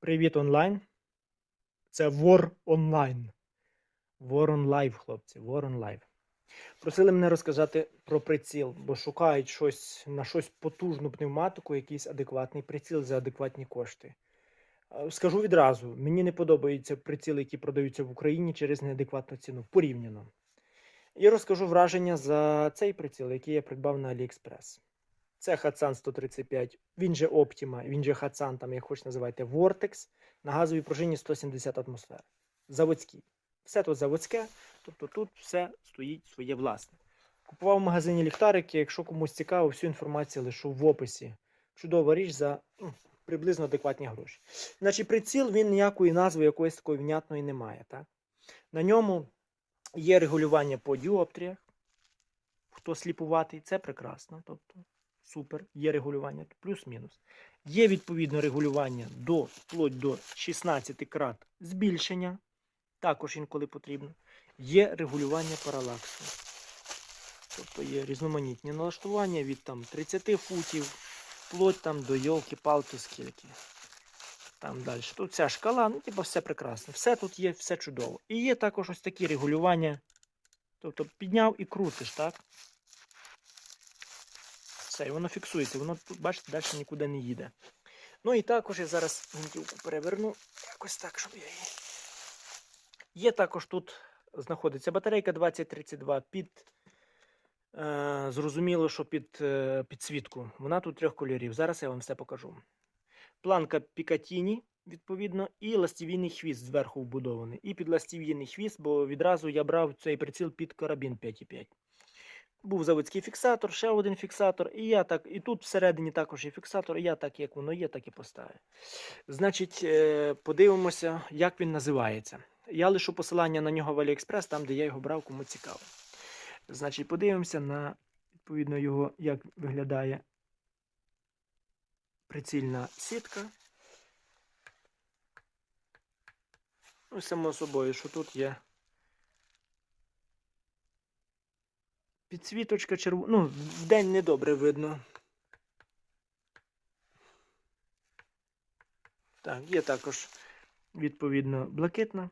Привіт онлайн. Це War Online. War on хлопці. War on. Просили мене розказати про приціл, бо шукають щось на щось потужну пневматику, якийсь адекватний приціл за адекватні кошти. Е, Скажу відразу: мені не подобаються приціли, які продаються в Україні через неадекватну ціну, порівняно. І розкажу враження за цей приціл, який я придбав на AliExpress. Це Хатсан 135, він же Optima, він же Хатсан, там як хоч називайте, Vortex на газовій пружині 170 атмосфер. Заводський. Все тут заводське, тобто тут все стоїть своє власне. Купував в магазині ліхтарики, якщо комусь цікаво, всю інформацію лишу в описі. Чудова річ за ну, приблизно адекватні гроші. Значить, приціл він ніякої назви якоїсь такої внятної не має. Так? На ньому є регулювання по діоптріях. Хто сліпуватий, це прекрасно. Тобто, супер, є регулювання, плюс-мінус. Є відповідно регулювання до вплоть до 16 крат збільшення, також інколи потрібно. Є регулювання паралаксу. Тобто є різноманітні налаштування від там 30 футів, вплоть там до йолки-палки скільки. Там далі. Тут вся шкала, ну, типу, все прекрасно. Все тут є, все чудово. І є також ось такі регулювання. Тобто підняв і крутиш, так? Все, і воно фіксується, воно бачите, далі нікуди не їде. Ну і також я зараз гвинтівку переверну якось так, щоб я її. Є також тут знаходиться батарейка 2032 під. Е, зрозуміло, що під е, підсвітку. Вона тут трьох кольорів. Зараз я вам все покажу. Планка Пікатіні, відповідно, і ластівійний хвіст зверху вбудований. І під ластівійний хвіст, бо відразу я брав цей приціл під карабін 5,5. Був заводський фіксатор, ще один фіксатор, і я так, і тут всередині також є фіксатор, і я так, як воно є, так і поставив. Значить, е, подивимося, як він називається. Я лишу посилання на нього в AliExpress, там, де я його брав, кому цікаво. Значить, подивимося на відповідно його, як виглядає прицільна сітка. Ну, само собою, що тут є підсвіточка червона. Ну, вдень недобре видно. Так, є також відповідно блакитна.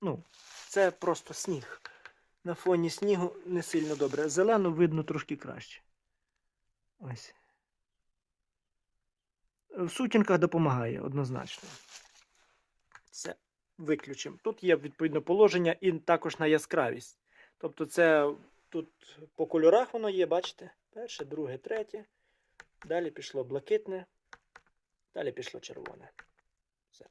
Ну, це просто сніг. На фоні снігу не сильно добре. Зелену видно трошки краще. Ось. В сутінках допомагає однозначно. Це виключимо. Тут є відповідно положення і також на яскравість. Тобто, це тут по кольорах воно є, бачите? Перше, друге, третє. Далі пішло блакитне, далі пішло червоне. Все.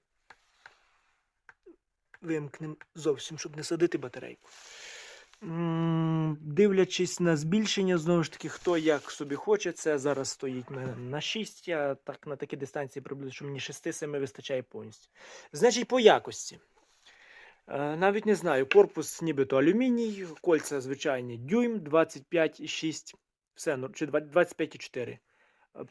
Вимкнемо зовсім, щоб не садити батарейку. Дивлячись на збільшення, знову ж таки, хто як собі хоче, це зараз стоїть на, на 6, я так на такій дистанції приблизно, мені 6-7 вистачає повністю. Значить, по якості. Е, Навіть не знаю, корпус нібито алюміній, кольця звичайні дюйм 25,6, все, ну, чи 25,4. Е,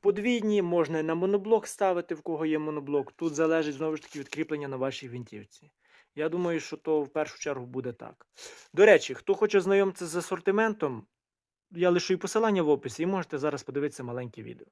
Подвійні можна на моноблок ставити, в кого є моноблок. Тут залежить знову ж таки від кріплення на вашій гвинтівці. Я думаю, що то в першу чергу буде так. До речі, хто хоче знайомитися з асортиментом, я лишу і посилання в описі, і можете зараз подивитися маленьке відео.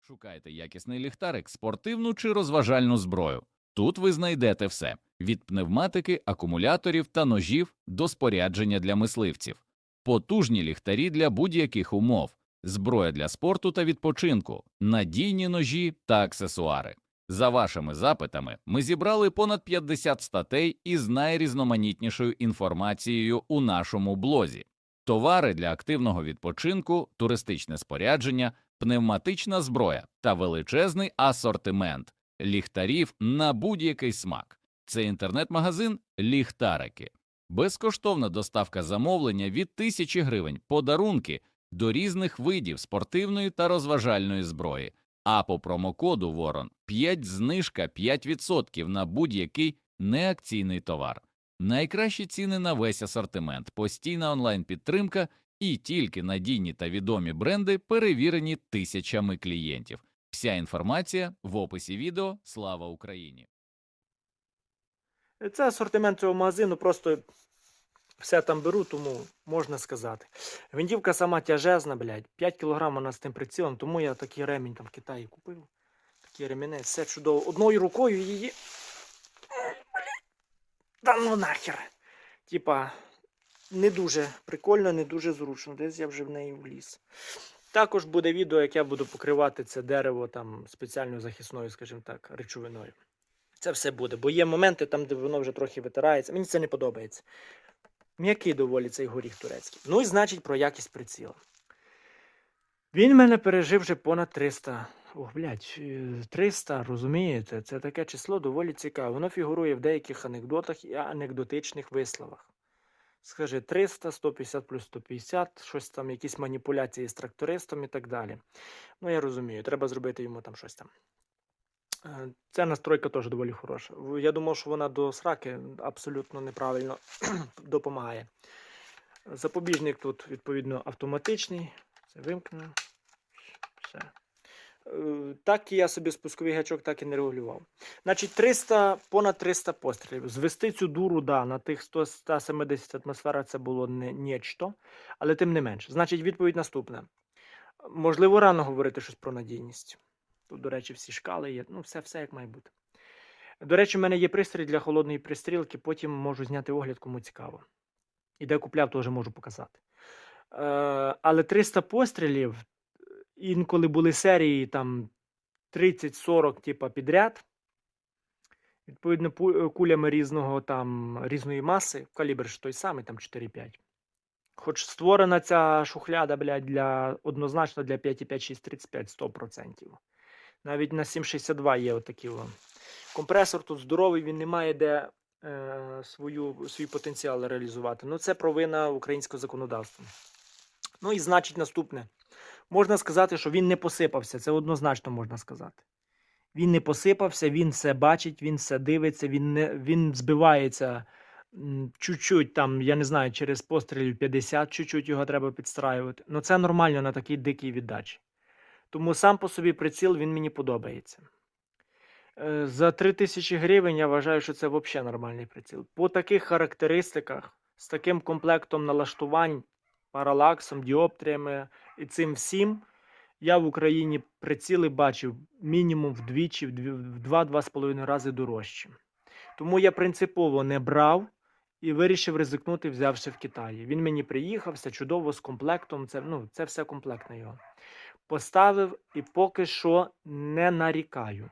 Шукайте якісний ліхтарик, спортивну чи розважальну зброю. Тут ви знайдете все: від пневматики, акумуляторів та ножів до спорядження для мисливців, потужні ліхтарі для будь-яких умов, зброя для спорту та відпочинку, надійні ножі та аксесуари. За вашими запитами, ми зібрали понад 50 статей із найрізноманітнішою інформацією у нашому блозі. Товари для активного відпочинку, туристичне спорядження, пневматична зброя та величезний асортимент ліхтарів на будь-який смак. Це інтернет-магазин Ліхтарики. Безкоштовна доставка замовлення від тисячі гривень, подарунки до різних видів спортивної та розважальної зброї. А по промокоду Ворон 5 знижка 5% на будь-який неакційний товар. Найкращі ціни на весь асортимент, постійна онлайн-підтримка і тільки надійні та відомі бренди, перевірені тисячами клієнтів. Вся інформація в описі відео. Слава Україні! Це асортимент цього магазину, просто все там беру, тому можна сказати. Гвинтівка сама тяжезна, блядь, 5 кг вона з тим прицілом, тому я такий ремінь там в Китаї купив. Такий ремінець, все чудово. Одною рукою її. Та ну нахер. Типа, не дуже прикольно, не дуже зручно. Десь я вже в неї вліз. Також буде відео, як я буду покривати це дерево там спеціальною захисною, скажімо так, речовиною. Це все буде, бо є моменти там, де воно вже трохи витирається. Мені це не подобається. М'який доволі цей горіх турецький. Ну і значить про якість приціла. Він мене пережив вже понад 300. Ох, блядь, е, 300, розумієте? Це таке число доволі цікаве. Воно фігурує в деяких анекдотах і анекдотичних висловах. Скажи 300, 150 плюс 150, щось там, якісь маніпуляції з трактористом і так далі. Ну, я розумію, треба зробити йому там щось там. Е, Ця настройка теж доволі хороша. Я думав, що вона до сраки абсолютно неправильно допомагає. Запобіжник тут, відповідно, автоматичний. Це вимкнено. Все. Е, Так і я собі спусковий гачок так і не регулював. Значить, 300, понад 300 пострілів. Звести цю дуру, да, на тих 100, 170 атмосфера це було не нічто, але тим не менше. Значить, відповідь наступна. Можливо, рано говорити щось про надійність. Тут, до речі, всі шкали є. Ну, все, все як має бути. До речі, в мене є пристрій для холодної пристрілки, потім можу зняти огляд, кому цікаво. І де купляв, теж можу показати. Е, але 300 пострілів, інколи були серії там 30-40 типа підряд. Відповідно, кулями різного там різної маси, калібр ж той самий, там 4-5. Хоч створена ця шухляда, блядь, для однозначно для 5,5-6,35 100%. Навіть на 7,62 є отакі. о. Компресор тут здоровий, він не має де е, свою, свій потенціал реалізувати. Ну, це провина українського законодавства. Ну і значить наступне. Можна сказати, що він не посипався. Це однозначно можна сказати. Він не посипався, він все бачить, він все дивиться, він, не, він збивається чуть-чуть там, я не знаю, через пострілів 50, чуть-чуть його треба підстраювати. Ну це нормально на такій дикій віддачі. Тому сам по собі приціл він мені подобається. Е, За 3000 гривень я вважаю, що це взагалі нормальний приціл. По таких характеристиках, з таким комплектом налаштувань, паралаксом, діоптріями і цим всім, я в Україні приціли бачив мінімум вдвічі, в дві- в два-два з половиною рази дорожче. Тому я принципово не брав і вирішив ризикнути, взявши в Китаї. Він мені приїхав, все чудово з комплектом. Це, ну, це все комплектне його. Поставив і поки що не нарікаю.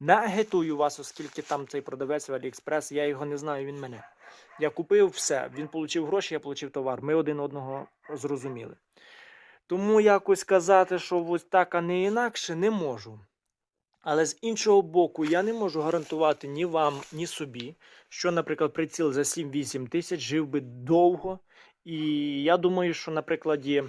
Не агітую вас, оскільки там цей продавець в Аліекспрес, я його не знаю, він мене. Я купив все, він отримав гроші, я отримав товар. Ми один одного зрозуміли. Тому якось казати, що ось так, а не інакше, не можу. Але з іншого боку, я не можу гарантувати ні вам, ні собі, що, наприклад, приціл за 7-8 тисяч жив би довго. І я думаю, що на прикладі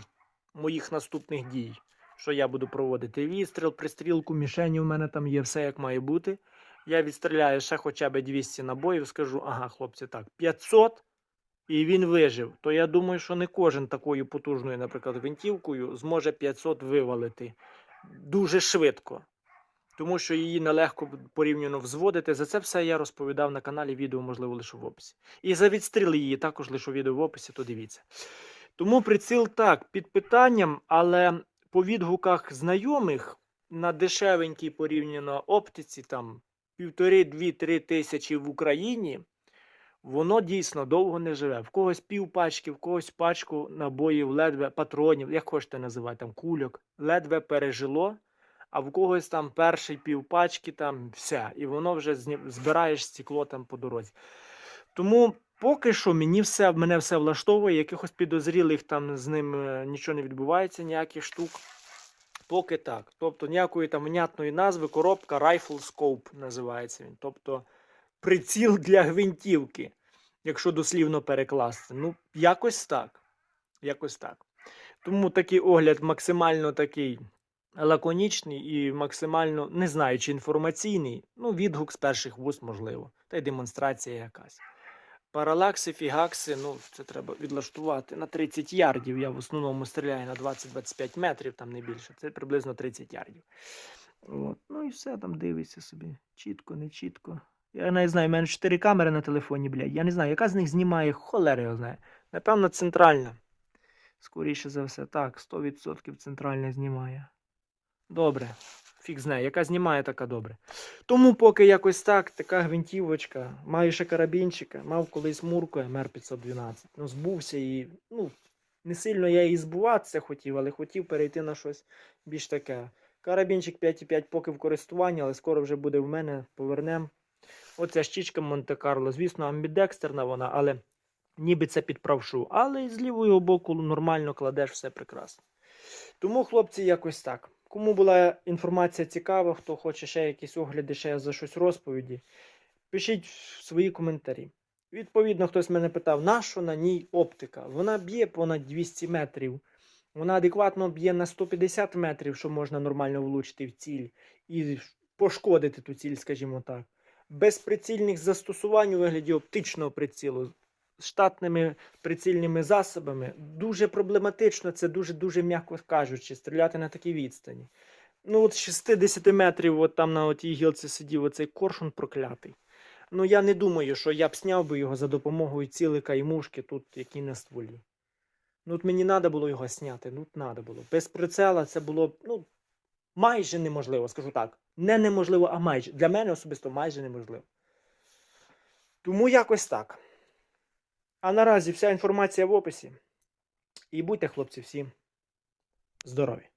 моїх наступних дій, що я буду проводити відстріл, пристрілку, мішені, у мене там є все як має бути. Я відстріляю ще хоча б 200 набоїв, скажу, ага, хлопці, так, 500, і він вижив. То я думаю, що не кожен такою потужною, наприклад, гвинтівкою зможе 500 вивалити дуже швидко. Тому що її нелегко порівняно взводити. За це все я розповідав на каналі, відео, можливо, лише в описі. І за відстріл її також лише відео в описі, то дивіться. Тому приціл так, під питанням, але по відгуках знайомих на дешевенькій порівняно оптиці, там півтори-дві-три тисячі в Україні, воно дійсно довго не живе. В когось пів пачки, в когось пачку набоїв, ледве патронів, як хочете називати, там кульок, ледве пережило, а в когось там перший пів пачки, там все, і воно вже збираєш стекло там по дорозі. Тому поки що мені все, мене все влаштовує, якихось підозрілих там з ним е, нічого не відбувається, ніяких штук. Поки так. Тобто ніякої там внятної назви, коробка Rifle Scope називається він. Тобто приціл для гвинтівки, якщо дослівно перекласти. Ну, якось так. Якось так. Тому такий огляд максимально такий лаконічний і максимально, не знаю, чи інформаційний. Ну, відгук з перших вуст, можливо. Та й демонстрація якась. Паралакси, фігакси, ну, це треба відлаштувати на 30 ярдів. Я в основному стріляю на 20-25 метрів, там не більше. Це приблизно 30 ярдів. От. Ну і все там дивиться собі. Чітко, не чітко. Я не знаю, в мене 4 камери на телефоні, блядь. Я не знаю, яка з них знімає, холера його знає. Напевно, центральна. Скоріше за все. Так, 100% центральна знімає. Добре. Фіг знає, яка знімає, така добре. Тому поки якось так, така гвинтівочка. Маю ще карабінчика, мав колись мурку МР-512. Ну, збувся і, ну, не сильно я і збуватися хотів, але хотів перейти на щось більш таке. Карабінчик 5,5 поки в користуванні, але скоро вже буде в мене, повернем. Оця щічка Монте-Карло. Звісно, амбідекстерна вона, але ніби це під правшу. Але з лівого боку нормально кладеш все прекрасно. Тому, хлопці, якось так. Кому була інформація цікава, хто хоче ще якісь огляди, ще за щось розповіді, пишіть свої коментарі. Відповідно, хтось мене питав, на що на ній оптика? Вона б'є понад 200 метрів. Вона адекватно б'є на 150 метрів, що можна нормально влучити в ціль і пошкодити ту ціль, скажімо так. Без прицільних застосувань у вигляді оптичного прицілу штатними прицільними засобами дуже проблематично, це дуже-дуже м'яко кажучи, стріляти на такій відстані. Ну, от 60 метрів, от там на тій гілці сидів оцей коршун проклятий. Ну, я не думаю, що я б сняв би його за допомогою цілика і мушки, тут які на стволі. Ну, от мені треба було його зняти, ну, треба було. Без прицела це було ну, майже неможливо, скажу так. Не неможливо, а майже. Для мене особисто майже неможливо. Тому якось так. А наразі вся інформація в описі. І будьте, хлопці, всі здорові!